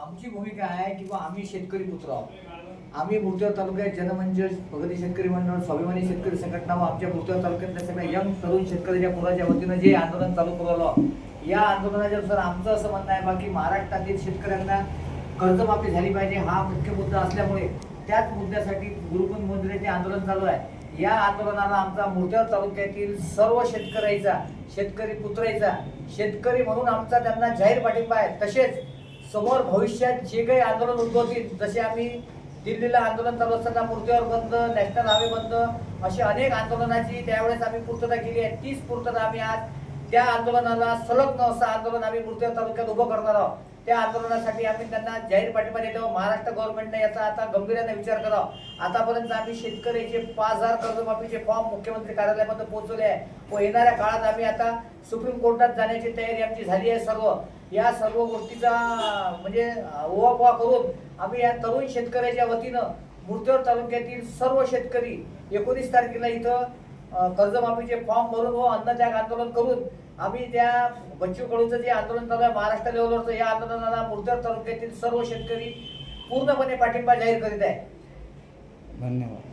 आमची भूमिका आहे की बा आम्ही शेतकरी पुत्र आहोत. आम्ही मुर्तेर तालुक्यात जनमंच प्रगती शेतकरी मंडळ स्वाभिमानी शेतकरी संघटना व आमच्या मुर्तेर तालुक्यातल्या सगळ्या यंग तरुण शेतकऱ्याच्या मुलाच्या वतीनं जे आंदोलन चालू करावलं या आंदोलनाच्या नुसार आमचं असं म्हणणं आहे बा की महाराष्ट्रातील शेतकऱ्यांना कर्जमाफी झाली पाहिजे हा मुख्य मुद्दा असल्यामुळे त्याच मुद्द्यासाठी गुरुकुंज मंदिराचे आंदोलन चालू आहे. या आंदोलनाला आमचा मोठ्या तालुक्यातील सर्व शेतकऱ्याचा शेतकरी पुत्राचा शेतकरी म्हणून आमचा त्यांना जाहीर पाठिंबा आहे. तसेच समोर भविष्यात जे काही आंदोलन उद्भवतील जसे आम्ही दिल्लीला आंदोलन चालू असताना मूर्तीवर बंद नॅशनल हायवे बंद अशी अनेक आंदोलनाची त्यावेळेस आम्ही पूर्तता केली आहे. तीच पूर्तता आम्ही आज त्या आंदोलनाला संलग्न असं आंदोलन आम्ही मूर्तीवर तालुक्यात उभं करणार आहोत. त्या आंदोलनासाठी आम्ही त्यांना जाहीर पाठिंबा देतो महाराष्ट्र गव्हर्नमेंटने याचा आता गंभीर्याने विचार करावा आतापर्यंत आम्ही शेतकऱ्याचे पाच हजार कर्जमाफीचे फॉर्म मुख्यमंत्री कार्यालयामध्ये पोहोचवले आहे व येणाऱ्या काळात आम्ही आता सुप्रीम कोर्टात जाण्याची तयारी आमची झाली आहे सर्व. या सर्व गोष्टीचा म्हणजे ओवापोवा करून आम्ही या तरुण शेतकऱ्याच्या वतीनं मूर्तीवर तालुक्यातील सर्व शेतकरी एकोणीस तारखेला इथं कर्जमाफीचे फॉर्म भरून हो, व अन्नत्याग आंदोलन करून आम्ही त्या बच्चू कडूचं जे आंदोलन चालू आहे महाराष्ट्र लेवलवरचं या आंदोलनाला मुर्तर तालुक्यातील सर्व शेतकरी पूर्णपणे पाठिंबा जाहीर करीत आहे. धन्यवाद.